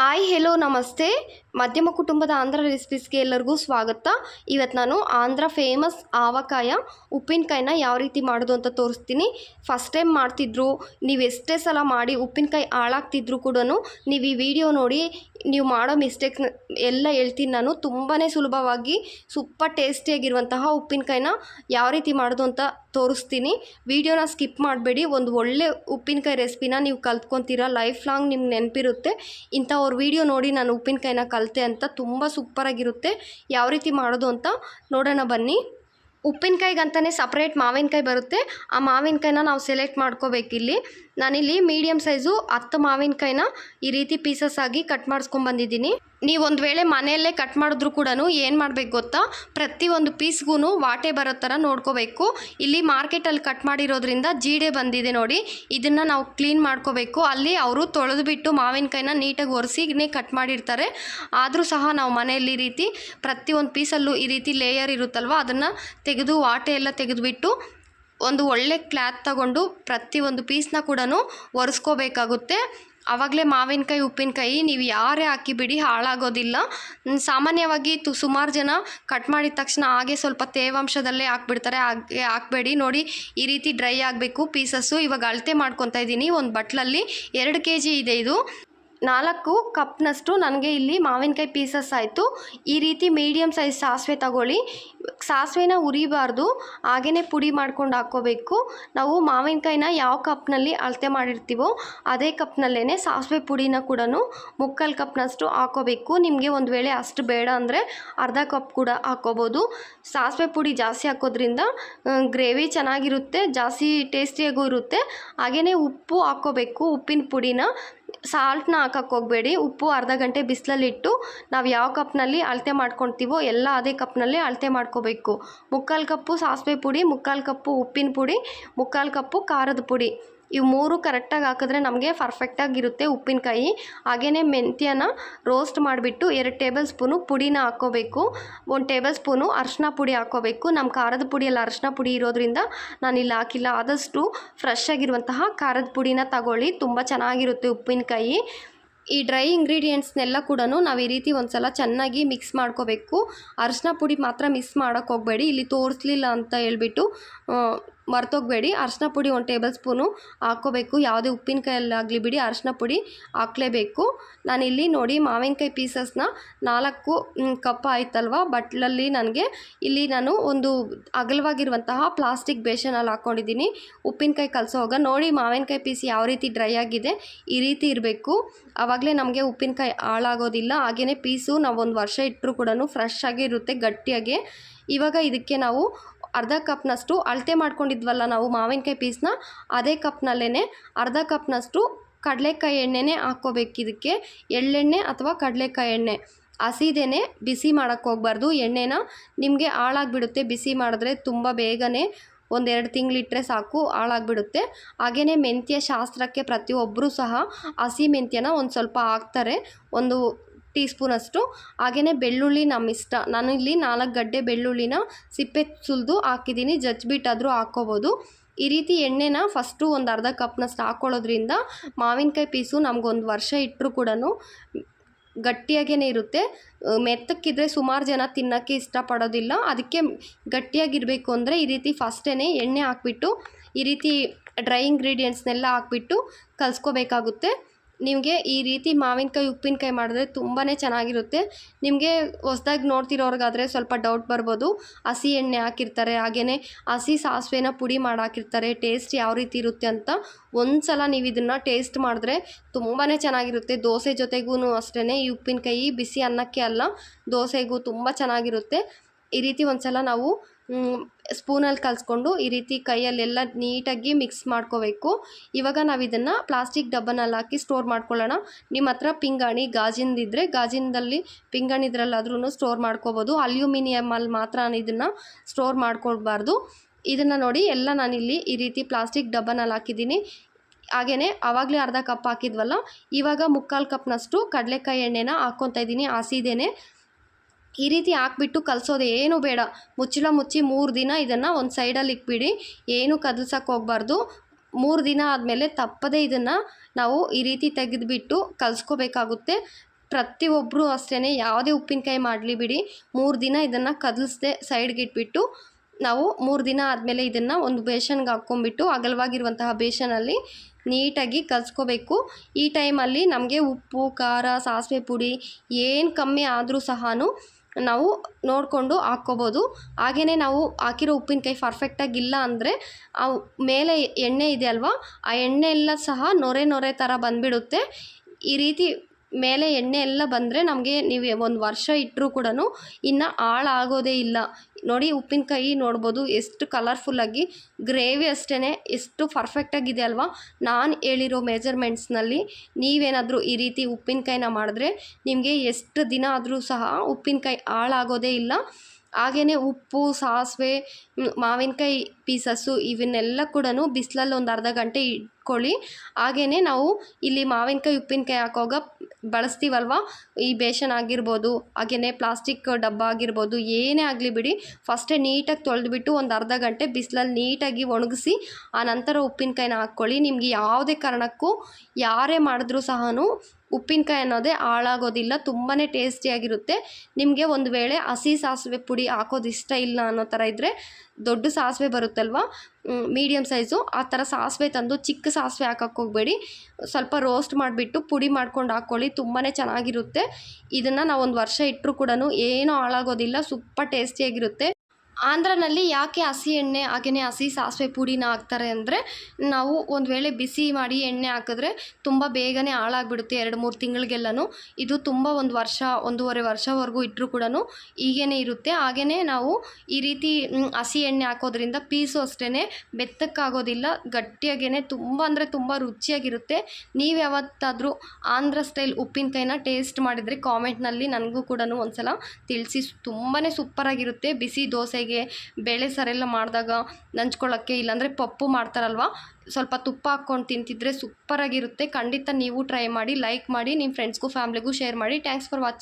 Hi hello ನಮಸ್ತೆ. ಮಧ್ಯಮ ಕುಟುಂಬದ ಆಂಧ್ರ ರೆಸಿಪೀಸ್ಗೆ ಎಲ್ಲರಿಗೂ ಸ್ವಾಗತ. ಇವತ್ತು ನಾನು ಆಂಧ್ರ ಫೇಮಸ್ ಆವಕಾಯ ಉಪ್ಪಿನಕಾಯಿನ ಯಾವ ರೀತಿ ಮಾಡೋದು ಅಂತ ತೋರಿಸ್ತೀನಿ. ಫಸ್ಟ್ ಟೈಮ್ ಮಾಡ್ತಿದ್ರು, ನೀವು ಎಷ್ಟೇ ಸಲ ಮಾಡಿ ಉಪ್ಪಿನಕಾಯಿ ಹಾಳಾಗ್ತಿದ್ರು ಕೂಡ ನೀವು ಈ ವಿಡಿಯೋ ನೋಡಿ, ನೀವು ಮಾಡೋ ಮಿಸ್ಟೇಕ್ಸ್ನ ಎಲ್ಲ ಹೇಳ್ತೀನಿ ನಾನು. ತುಂಬಾ ಸುಲಭವಾಗಿ, ಸೂಪರ್ ಟೇಸ್ಟಿಯಾಗಿರುವಂತಹ ಉಪ್ಪಿನಕಾಯಿನ ಯಾವ ರೀತಿ ಮಾಡೋದು ಅಂತ ತೋರಿಸ್ತೀನಿ. ವಿಡಿಯೋನ ಸ್ಕಿಪ್ ಮಾಡಬೇಡಿ. ಒಂದು ಒಳ್ಳೆ ಉಪ್ಪಿನಕಾಯಿ ರೆಸಿಪಿನ ನೀವು ಕಲ್ತ್ಕೊತೀರಾ. ಲೈಫ್ ಲಾಂಗ್ ನಿಮ್ಗೆ ನೆನಪಿರುತ್ತೆ. ಇಂಥ ಅವ್ರ ವಿಡಿಯೋ ನೋಡಿ ನಾನು ಉಪ್ಪಿನಕಾಯಿನ ಕಲಿತೆ ಅಂತ ತುಂಬ ಸೂಪರಾಗಿರುತ್ತೆ ಯಾವ ರೀತಿ ಮಾಡೋದು ಅಂತ ನೋಡೋಣ ಬನ್ನಿ. ಉಪ್ಪಿನಕಾಯಿಗಂತಲೇ ಸಪ್ರೇಟ್ ಮಾವಿನಕಾಯಿ ಬರುತ್ತೆ. ಆ ಮಾವಿನಕಾಯಿನ ನಾವು ಸೆಲೆಕ್ಟ್ ಮಾಡ್ಕೋಬೇಕಿಲ್ಲಿ. ನಾನಿಲ್ಲಿ ಮೀಡಿಯಮ್ ಸೈಜು ಹತ್ತು ಮಾವಿನಕಾಯಿನ ಈ ರೀತಿ ಪೀಸಸ್ ಆಗಿ ಕಟ್ ಮಾಡಿಸ್ಕೊಂಬಂದಿದ್ದೀನಿ. ನೀವು ಒಂದು ವೇಳೆ ಮನೆಯಲ್ಲೇ ಕಟ್ ಮಾಡಿದ್ರು ಕೂಡ ಏನು ಮಾಡಬೇಕು ಗೊತ್ತಾ? ಪ್ರತಿಯೊಂದು ಪೀಸ್ಗೂ ವಾಟೆ ಬರೋ ಥರ ನೋಡ್ಕೋಬೇಕು. ಇಲ್ಲಿ ಮಾರ್ಕೆಟಲ್ಲಿ ಕಟ್ ಮಾಡಿರೋದ್ರಿಂದ ಜೀಡೆ ಬಂದಿದೆ ನೋಡಿ. ಇದನ್ನು ನಾವು ಕ್ಲೀನ್ ಮಾಡ್ಕೋಬೇಕು. ಅಲ್ಲಿ ಅವರು ತೊಳೆದು ಬಿಟ್ಟು ಮಾವಿನಕಾಯಿನ ನೀಟಾಗಿ ಒರೆಸಿನೇ ಕಟ್ ಮಾಡಿರ್ತಾರೆ. ಆದರೂ ಸಹ ನಾವು ಮನೆಯಲ್ಲಿ ಈ ರೀತಿ ಪ್ರತಿಯೊಂದು ಪೀಸಲ್ಲೂ ಈ ರೀತಿ ಲೇಯರ್ ಇರುತ್ತಲ್ವ? ಅದನ್ನು ತೆಗೆದು, ವಾಟೆ ಎಲ್ಲ ತೆಗೆದುಬಿಟ್ಟು ಒಂದು ಒಳ್ಳೆ ಕ್ಲಾತ್ ತಗೊಂಡು ಪ್ರತಿಯೊಂದು ಪೀಸ್ನ ಕೂಡ ಒರೆಸ್ಕೋಬೇಕಾಗುತ್ತೆ. ಆವಾಗಲೇ ಮಾವಿನಕಾಯಿ, ಉಪ್ಪಿನಕಾಯಿ ನೀವು ಯಾರೇ ಹಾಕಿಬಿಡಿ ಹಾಳಾಗೋದಿಲ್ಲ. ಸಾಮಾನ್ಯವಾಗಿ ತು ಸುಮಾರು ಜನ ಕಟ್ ಮಾಡಿದ ತಕ್ಷಣ ಹಾಗೆ ಸ್ವಲ್ಪ ತೇವಾಂಶದಲ್ಲೇ ಹಾಕ್ಬಿಡ್ತಾರೆ. ಹಾಗೆ ಹಾಕ್ಬೇಡಿ. ನೋಡಿ, ಈ ರೀತಿ ಡ್ರೈ ಆಗಬೇಕು. ಪೀಸಸ್ಸು ಇವಾಗ ಅಳತೆ ಮಾಡ್ಕೊತಾ ಇದ್ದೀನಿ. ಒಂದು ಬಟ್ಲಲ್ಲಿ ಎರಡು ಕೆ ಜಿ ಇದೆ ಇದು. ನಾಲ್ಕು ಕಪ್ನಷ್ಟು ನನಗೆ ಇಲ್ಲಿ ಮಾವಿನಕಾಯಿ ಪೀಸಸ್ ಆಯಿತು. ಈ ರೀತಿ ಮೀಡಿಯಮ್ ಸೈಜ್ ಸಾಸಿವೆ ತಗೊಳ್ಳಿ. ಸಾಸಿವೆನ ಉರಿಬಾರ್ದು. ಹಾಗೆಯೇ ಪುಡಿ ಮಾಡ್ಕೊಂಡು ಹಾಕ್ಕೋಬೇಕು. ನಾವು ಮಾವಿನಕಾಯಿನ ಯಾವ ಕಪ್ನಲ್ಲಿ ಅಳತೆ ಮಾಡಿರ್ತೀವೋ ಅದೇ ಕಪ್ನಲ್ಲೇ ಸಾಸಿವೆ ಪುಡಿನ ಕೂಡ ಮುಕ್ಕಾಲು ಕಪ್ನಷ್ಟು ಹಾಕೋಬೇಕು ನಿಮಗೆ ಒಂದು ವೇಳೆ ಅಷ್ಟು ಬೇಡ ಅಂದರೆ ಅರ್ಧ ಕಪ್ ಕೂಡ ಹಾಕ್ಕೋಬೋದು. ಸಾಸಿವೆ ಪುಡಿ ಜಾಸ್ತಿ ಹಾಕೋದ್ರಿಂದ ಗ್ರೇವಿ ಚೆನ್ನಾಗಿರುತ್ತೆ, ಜಾಸ್ತಿ ಟೇಸ್ಟಿಯಾಗೂ ಇರುತ್ತೆ. ಹಾಗೆಯೇ ಉಪ್ಪು ಹಾಕ್ಕೋಬೇಕು, ಉಪ್ಪಿನ ಪುಡಿನ. ಸಾಲ್ಟ್ನ ಹಾಕಕ್ಕೆ ಹೋಗಬೇಡಿ. ಉಪ್ಪು ಅರ್ಧ ಗಂಟೆ ಬಿಸಿಲಲ್ಲಿಟ್ಟು ನಾವು ಯಾವ ಕಪ್ನಲ್ಲಿ ಅಳತೆ ಮಾಡ್ಕೊಳ್ತೀವೋ ಎಲ್ಲ ಅದೇ ಕಪ್ನಲ್ಲಿ ಅಳತೆ ಮಾಡ್ಕೋಬೇಕು. ಮುಕ್ಕಾಲು ಕಪ್ಪು ಸಾಸಿವೆ ಪುಡಿ, ಮುಕ್ಕಾಲು ಕಪ್ಪು ಉಪ್ಪಿನ ಪುಡಿ, ಮುಕ್ಕಾಲು ಕಪ್ಪು ಖಾರದ ಪುಡಿ. ಇವು ಮೂರು ಕರೆಕ್ಟಾಗಿ ಹಾಕಿದ್ರೆ ನಮಗೆ ಪರ್ಫೆಕ್ಟಾಗಿರುತ್ತೆ ಉಪ್ಪಿನಕಾಯಿ. ಹಾಗೆಯೇ ಮೆಂತ್ಯನ ರೋಸ್ಟ್ ಮಾಡಿಬಿಟ್ಟು ಎರಡು ಟೇಬಲ್ ಸ್ಪೂನು ಪುಡಿನ ಹಾಕ್ಕೋಬೇಕು. ಒಂದು ಟೇಬಲ್ ಸ್ಪೂನು ಅರ್ಶಿನ ಪುಡಿ ಹಾಕ್ಕೋಬೇಕು. ನಮ್ಮ ಖಾರದ ಪುಡಿಯಲ್ಲಿ ಅರಿಶಿನ ಪುಡಿ ಇರೋದ್ರಿಂದ ನಾನು ಇಲ್ಲಿ ಹಾಕಿಲ್ಲ. ಆದಷ್ಟು ಫ್ರೆಶ್ ಆಗಿರುವಂತಹ ಖಾರದ ಪುಡಿನ ತಗೊಳ್ಳಿ. ತುಂಬ ಚೆನ್ನಾಗಿರುತ್ತೆ ಉಪ್ಪಿನಕಾಯಿ. ಈ ಡ್ರೈ ಇಂಗ್ರೀಡಿಯೆಂಟ್ಸ್ನೆಲ್ಲ ಕೂಡ ನಾವು ಈ ರೀತಿ ಒಂದು ಸಲ ಚೆನ್ನಾಗಿ ಮಿಕ್ಸ್ ಮಾಡ್ಕೋಬೇಕು. ಅರಿಶಿನ ಪುಡಿ ಮಾತ್ರ ಮಿಸ್ ಮಾಡೋಕ್ಕೆ ಹೋಗಬೇಡಿ. ಇಲ್ಲಿ ತೋರಿಸ್ಲಿಲ್ಲ ಅಂತ ಹೇಳ್ಬಿಟ್ಟು ಮರ್ತೋಗಬೇಡಿ. ಅರ್ಶಿನ ಪುಡಿ ಒಂದು ಟೇಬಲ್ ಸ್ಪೂನು ಹಾಕ್ಕೋಬೇಕು. ಯಾವುದೇ ಉಪ್ಪಿನಕಾಯಲ್ಲಾಗಲಿ ಬಿಡಿ ಅರ್ಶಿನ ಪುಡಿ ಹಾಕಲೇಬೇಕು. ನಾನಿಲ್ಲಿ ನೋಡಿ ಮಾವಿನಕಾಯಿ ಪೀಸಸ್ನ ನಾಲ್ಕು ಕಪ್ ಆಯ್ತಲ್ವ? ಬಟ್ಲಲ್ಲಿ ನನಗೆ ಇಲ್ಲಿ ನಾನು ಒಂದು ಅಗಲವಾಗಿರುವಂತಹ ಪ್ಲಾಸ್ಟಿಕ್ ಬೇಷನಲ್ಲಿ ಹಾಕ್ಕೊಂಡಿದ್ದೀನಿ. ಉಪ್ಪಿನಕಾಯಿ ಕಲಸೋವಾಗ ನೋಡಿ ಮಾವಿನಕಾಯಿ ಪೀಸ್ ಯಾವ ರೀತಿ ಡ್ರೈ ಆಗಿದೆ. ಈ ರೀತಿ ಇರಬೇಕು. ಆವಾಗಲೇ ನಮಗೆ ಉಪ್ಪಿನಕಾಯಿ ಹಾಳಾಗೋದಿಲ್ಲ. ಹಾಗೆಯೇ ಪೀಸು ನಾವು ಒಂದು ವರ್ಷ ಇಟ್ಟರೂ ಕೂಡ ಫ್ರೆಶ್ ಆಗಿ ಇರುತ್ತೆ, ಗಟ್ಟಿಯಾಗಿ. ಇವಾಗ ಇದಕ್ಕೆ ನಾವು ಅರ್ಧ ಕಪ್ನಷ್ಟು ಅಳತೆ ಮಾಡ್ಕೊಂಡಿದ್ವಲ್ಲ ನಾವು ಮಾವಿನಕಾಯಿ ಪೀಸ್ನ, ಅದೇ ಕಪ್ನಲ್ಲೇ ಅರ್ಧ ಕಪ್ನಷ್ಟು ಕಡಲೆಕಾಯಿ ಎಣ್ಣೆನೇ ಹಾಕ್ಕೋಬೇಕಿದಕ್ಕೆ ಎಳ್ಳೆಣ್ಣೆ ಅಥವಾ ಕಡಲೆಕಾಯಿ ಎಣ್ಣೆ. ಹಸಿದೇನೆ ಬಿಸಿ ಮಾಡೋಕ್ಕೆ ಹೋಗ್ಬಾರ್ದು. ಎಣ್ಣೆನ ನಿಮಗೆ ಹಾಳಾಗಿಬಿಡುತ್ತೆ. ಬಿಸಿ ಮಾಡಿದ್ರೆ ತುಂಬ ಬೇಗನೆ ಒಂದೆರಡು ತಿಂಗಳಿಟ್ರೆ ಸಾಕು, ಹಾಳಾಗ್ಬಿಡುತ್ತೆ. ಹಾಗೆಯೇ ಮೆಂತ್ಯ ಶಾಸ್ತ್ರಕ್ಕೆ ಪ್ರತಿಯೊಬ್ಬರೂ ಸಹ ಹಸಿ ಮೆಂತ್ಯನ ಒಂದು ಸ್ವಲ್ಪ ಹಾಕ್ತಾರೆ. ಒಂದು ಟೀ ಸ್ಪೂನಷ್ಟು ಹಾಗೆಯೇ ಬೆಳ್ಳುಳ್ಳಿ ನಮ್ಮ ಇಷ್ಟ ನಾನು ಇಲ್ಲಿ ನಾಲ್ಕು ಗಡ್ಡೆ ಬೆಳ್ಳುಳ್ಳಿನ ಸಿಪ್ಪೆ ಸುಲಿದು ಹಾಕಿದ್ದೀನಿ ಜಜ್ಬಿಟ್ಟಾದರೂ ಹಾಕ್ಕೋಬೋದು. ಈ ರೀತಿ ಎಣ್ಣೆನ ಫಸ್ಟು ಒಂದು ಅರ್ಧ ಕಪ್ನಷ್ಟು ಹಾಕ್ಕೊಳ್ಳೋದ್ರಿಂದ ಮಾವಿನಕಾಯಿ ಪೀಸು ನಮಗೊಂದು ವರ್ಷ ಇಟ್ಟರು ಕೂಡ ಗಟ್ಟಿಯಾಗೇ ಇರುತ್ತೆ. ಮೆತ್ತಕ್ಕಿದ್ರೆ ಸುಮಾರು ಜನ ತಿನ್ನೋಕ್ಕೆ ಇಷ್ಟಪಡೋದಿಲ್ಲ. ಅದಕ್ಕೆ ಗಟ್ಟಿಯಾಗಿರಬೇಕು ಅಂದರೆ ಈ ರೀತಿ ಫಸ್ಟೇ ಎಣ್ಣೆ ಹಾಕ್ಬಿಟ್ಟು, ಈ ರೀತಿ ಡ್ರೈ ಇಂಗ್ರೀಡಿಯೆಂಟ್ಸ್ನೆಲ್ಲ ಹಾಕ್ಬಿಟ್ಟು ಕಲಿಸ್ಕೋಬೇಕಾಗುತ್ತೆ. ನಿಮಗೆ ಈ ರೀತಿ ಮಾವಿನಕಾಯಿ, ಉಪ್ಪಿನಕಾಯಿ ಮಾಡಿದ್ರೆ ತುಂಬಾ ಚೆನ್ನಾಗಿರುತ್ತೆ. ನಿಮಗೆ ಹೊಸ್ದಾಗಿ ನೋಡ್ತಿರೋರಿಗಾದರೆ ಸ್ವಲ್ಪ ಡೌಟ್ ಬರ್ಬೋದು. ಹಸಿ ಎಣ್ಣೆ ಹಾಕಿರ್ತಾರೆ ಹಾಗೆಯೇ ಹಸಿ ಸಾಸಿವೆನ ಪುಡಿ ಮಾಡಿ ಹಾಕಿರ್ತಾರೆ ಟೇಸ್ಟ್ ಯಾವ ರೀತಿ ಇರುತ್ತೆ ಅಂತ ಒಂದು ಸಲ ನೀವು ಇದನ್ನು ಟೇಸ್ಟ್ ಮಾಡಿದ್ರೆ ತುಂಬಾ ಚೆನ್ನಾಗಿರುತ್ತೆ. ದೋಸೆ ಜೊತೆಗೂ ಅಷ್ಟೇ ಈ ಉಪ್ಪಿನಕಾಯಿ, ಬಿಸಿ ಅನ್ನಕ್ಕೆ ಅಲ್ಲ, ದೋಸೆಗೂ ತುಂಬ ಚೆನ್ನಾಗಿರುತ್ತೆ. ಈ ರೀತಿ ಒಂದು ಸಲ ನಾವು ಸ್ಪೂನಲ್ಲಿ ಕಲಿಸ್ಕೊಂಡು ಈ ರೀತಿ ಕೈಯಲ್ಲೆಲ್ಲ ನೀಟಾಗಿ ಮಿಕ್ಸ್ ಮಾಡ್ಕೋಬೇಕು. ಇವಾಗ ನಾವು ಇದನ್ನು ಪ್ಲಾಸ್ಟಿಕ್ ಡಬ್ಬನಲ್ಲಿ ಹಾಕಿ ಸ್ಟೋರ್ ಮಾಡ್ಕೊಳ್ಳೋಣ. ನಿಮ್ಮ ಹತ್ರ ಪಿಂಗಾಣಿ ಗಾಜಿನದಿದ್ದರೆ ಗಾಜಿನದಲ್ಲಿ ಪಿಂಗಾಣಿದ್ರಲ್ಲಾದ್ರೂ ಸ್ಟೋರ್ ಮಾಡ್ಕೋಬೋದು. ಅಲ್ಯೂಮಿನಿಯಮಲ್ಲಿ ಮಾತ್ರ ಇದನ್ನು ಸ್ಟೋರ್ ಮಾಡ್ಕೊಳ್ಬಾರ್ದು. ಇದನ್ನು ನೋಡಿ ಎಲ್ಲ ನಾನಿಲ್ಲಿ ಈ ರೀತಿ ಪ್ಲಾಸ್ಟಿಕ್ ಡಬ್ಬನಲ್ಲಿ ಹಾಕಿದ್ದೀನಿ. ಹಾಗೆಯೇ ಆವಾಗಲೇ ಅರ್ಧ ಕಪ್ ಹಾಕಿದ್ವಲ್ಲ, ಇವಾಗ ಮುಕ್ಕಾಲು ಕಪ್ನಷ್ಟು ಕಡಲೆಕಾಯಿ ಎಣ್ಣೆನ ಹಾಕ್ಕೊತಾ ಇದ್ದೀನಿ ಹಸಿದೇನೆ ಈ ರೀತಿ ಹಾಕ್ಬಿಟ್ಟು ಕಲಸೋದು ಏನು ಬೇಡ. ಮುಚ್ಚಳ ಮುಚ್ಚಿ ಮೂರು ದಿನ ಇದನ್ನು ಒಂದು ಸೈಡಲ್ಲಿ ಇಕ್ಬಿಡಿ. ಏನು ಕದಲ್ಸಕ್ಕೆ ಹೋಗ್ಬಾರ್ದು. ಮೂರು ದಿನ ಆದಮೇಲೆ ತಪ್ಪದೇ ಇದನ್ನು ನಾವು ಈ ರೀತಿ ತೆಗೆದುಬಿಟ್ಟು ಕಲಿಸ್ಕೋಬೇಕಾಗುತ್ತೆ. ಪ್ರತಿಯೊಬ್ಬರು ಅಷ್ಟೇ ಯಾವುದೇ ಉಪ್ಪಿನಕಾಯಿ ಮಾಡಲಿ ಬಿಡಿ. ಮೂರು ದಿನ ಇದನ್ನು ಕದಲ್ಸ್ದೆ ಸೈಡ್ಗೆ ಇಟ್ಬಿಟ್ಟು ನಾವು ಮೂರು ದಿನ ಆದಮೇಲೆ ಇದನ್ನು ಒಂದು ಬೇಷನ್ಗೆ ಹಾಕ್ಕೊಂಬಿಟ್ಟು ಅಗಲವಾಗಿರುವಂತಹ ಬೇಷನಲ್ಲಿ ನೀಟಾಗಿ ಕಲಿಸ್ಕೋಬೇಕು. ಈ ಟೈಮಲ್ಲಿ ನಮಗೆ ಉಪ್ಪು, ಖಾರ, ಸಾಸಿವೆ ಪುಡಿ ಏನು ಕಮ್ಮಿ ಆದರೂ ಸಹ ನಾವು ನೋಡಿಕೊಂಡು ಹಾಕ್ಕೋಬೋದು. ಹಾಗೆಯೇ ನಾವು ಹಾಕಿರೋ ಉಪ್ಪಿನಕಾಯಿ ಪರ್ಫೆಕ್ಟಾಗಿಲ್ಲ ಅಂದರೆ ಆ ಮೇಲೆ ಎಣ್ಣೆ ಇದೆ ಅಲ್ವಾ? ಆ ಎಣ್ಣೆ ಎಲ್ಲ ಸಹ ನೊರೆ ನೊರೆ ಥರ ಬಂದುಬಿಡುತ್ತೆ. ಈ ರೀತಿ ಮೇಲೆ ಎಣ್ಣೆ ಎಲ್ಲ ಬಂದರೆ ನಮಗೆ ನೀವು ಒಂದು ವರ್ಷ ಇಟ್ಟರೂ ಕೂಡ ಇನ್ನು ಹಾಳಾಗೋದೇ ಇಲ್ಲ. ನೋಡಿ ಉಪ್ಪಿನಕಾಯಿ ನೋಡ್ಬೋದು ಎಷ್ಟು ಕಲರ್ಫುಲ್ಲಾಗಿ ಗ್ರೇವಿ ಅಷ್ಟೇ ಎಷ್ಟು ಪರ್ಫೆಕ್ಟಾಗಿದೆ ಅಲ್ವಾ? ನಾನು ಹೇಳಿರೋ ಮೆಜರ್ಮೆಂಟ್ಸ್ನಲ್ಲಿ ನೀವೇನಾದರೂ ಈ ರೀತಿ ಉಪ್ಪಿನಕಾಯಿನ ಮಾಡಿದ್ರೆ ನಿಮಗೆ ಎಷ್ಟು ದಿನ ಆದರೂ ಸಹ ಉಪ್ಪಿನಕಾಯಿ ಹಾಳಾಗೋದೇ ಇಲ್ಲ. ಹಾಗೆಯೇ ಉಪ್ಪು, ಸಾಸಿವೆ ಮಾವಿನಕಾಯಿ ಪೀಸಸ್ಸು ಇವನ್ನೆಲ್ಲ ಕೂಡ ಬಿಸಿಲಲ್ಲಿ ಒಂದು ಅರ್ಧ ಗಂಟೆ ಇಟ್ಕೊಳ್ಳಿ ಹಾಗೆಯೇ ನಾವು ಇಲ್ಲಿ ಮಾವಿನಕಾಯಿ, ಉಪ್ಪಿನಕಾಯಿ ಹಾಕೋವಾಗ ಬಳಸ್ತೀವಲ್ವ? ಈ ಬೇಸನ್ ಆಗಿರ್ಬೋದು ಹಾಗೆಯೇ ಪ್ಲಾಸ್ಟಿಕ್ ಡಬ್ಬ ಆಗಿರ್ಬೋದು, ಏನೇ ಆಗಲಿ ಬಿಡಿ ಫಸ್ಟೇ ನೀಟಾಗಿ ತೊಳೆದ್ಬಿಟ್ಟು ಒಂದು ಅರ್ಧ ಗಂಟೆ ಬಿಸಿಲಲ್ಲಿ ನೀಟಾಗಿ ಒಣಗಿಸಿ, ಆ ನಂತರ ಉಪ್ಪಿನಕಾಯಿನ ಹಾಕ್ಕೊಳ್ಳಿ ನಿಮಗೆ ಯಾವುದೇ ಕಾರಣಕ್ಕೂ ಯಾರೇ ಮಾಡಿದ್ರೂ ಸಹ ಉಪ್ಪಿನಕಾಯಿ ಅನ್ನೋದೇ ಹಾಳಾಗೋದಿಲ್ಲ ತುಂಬಾ ಟೇಸ್ಟಿಯಾಗಿರುತ್ತೆ. ನಿಮಗೆ ಒಂದು ವೇಳೆ ಹಸಿ ಸಾಸಿವೆ ಪುಡಿ ಹಾಕೋದು ಇಷ್ಟ ಇಲ್ಲ ಅನ್ನೋ ಥರ ಇದ್ದರೆ ದೊಡ್ಡ ಸಾಸಿವೆ ಬರುತ್ತಲ್ವ? ಮೀಡಿಯಮ್ ಸೈಜು ಆ ಥರ ಸಾಸಿವೆ ತಂದು ಚಿಕ್ಕ ಸಾಸಿವೆ ಹಾಕಕ್ಕೆ ಹೋಗಬೇಡಿ. ಸ್ವಲ್ಪ ರೋಸ್ಟ್ ಮಾಡಿಬಿಟ್ಟು ಪುಡಿ ಮಾಡ್ಕೊಂಡು ಹಾಕ್ಕೊಳ್ಳಿ ತುಂಬಾ ಚೆನ್ನಾಗಿರುತ್ತೆ. ಇದನ್ನು ನಾವು ಒಂದು ವರ್ಷ ಇಟ್ಟರೂ ಕೂಡ ಏನೂ ಹಾಳಾಗೋದಿಲ್ಲ, ಸೂಪರ್ ಟೇಸ್ಟಿಯಾಗಿರುತ್ತೆ. ಆಂಧ್ರನಲ್ಲಿ ಯಾಕೆ ಹಸಿ ಎಣ್ಣೆ ಹಾಗೆಯೇ ಹಸಿ ಸಾಸಿವೆ ಪುಡಿನ ಹಾಕ್ತಾರೆ ಅಂದರೆ ನಾವು ಒಂದು ವೇಳೆ ಬಿಸಿ ಮಾಡಿ ಎಣ್ಣೆ ಹಾಕಿದ್ರೆ ತುಂಬ ಬೇಗನೆ ಹಾಳಾಗ್ಬಿಡುತ್ತೆ ಎರಡು ಮೂರು ತಿಂಗಳಿಗೆಲ್ಲನೂ. ಇದು ತುಂಬ ಒಂದು ವರ್ಷ, ಒಂದೂವರೆ ವರ್ಷವರೆಗೂ ಇಟ್ಟರೂ ಕೂಡ ಹೀಗೇ ಇರುತ್ತೆ. ಹಾಗೆಯೇ ನಾವು ಈ ರೀತಿ ಹಸಿ ಎಣ್ಣೆ ಹಾಕೋದ್ರಿಂದ ಪೀಸು ಅಷ್ಟೇ ಬೆತ್ತಕ್ಕಾಗೋದಿಲ್ಲ ಗಟ್ಟಿಯಾಗೇ ತುಂಬ ಅಂದರೆ ತುಂಬ ರುಚಿಯಾಗಿರುತ್ತೆ. ನೀವು ಯಾವತ್ತಾದರೂ ಆಂಧ್ರ ಸ್ಟೈಲ್ ಉಪ್ಪಿನಕಾಯಿನ ಟೇಸ್ಟ್ ಮಾಡಿದರೆ ಕಾಮೆಂಟ್ನಲ್ಲಿ ನನಗೂ ಕೂಡ ಒಂದು ಸಲ ತಿಳಿಸಿ ತುಂಬಾ ಸೂಪರಾಗಿರುತ್ತೆ. ಬಿಸಿ ದೋಸೆಗೆ ಬೇಳೆ ಸಾರೆಲ್ಲ ಮಾಡಿದಾಗ ನಂಚ್ಕೊಳ್ಳೋಕ್ಕೆ ಇಲ್ಲಾಂದರೆ ಪಪ್ಪು ಮಾಡ್ತಾರಲ್ವ, ಸ್ವಲ್ಪ ತುಪ್ಪ ಹಾಕ್ಕೊಂಡು ತಿಂತಿದ್ರೆ ಸೂಪರಾಗಿರುತ್ತೆ. ಖಂಡಿತ ನೀವು ಟ್ರೈ ಮಾಡಿ ಲೈಕ್ ಮಾಡಿ ನಿಮ್ಮ ಫ್ರೆಂಡ್ಸ್ಗೂ ಫ್ಯಾಮ್ಲಿಗೂ ಶೇರ್ ಮಾಡಿ. Thanks for watching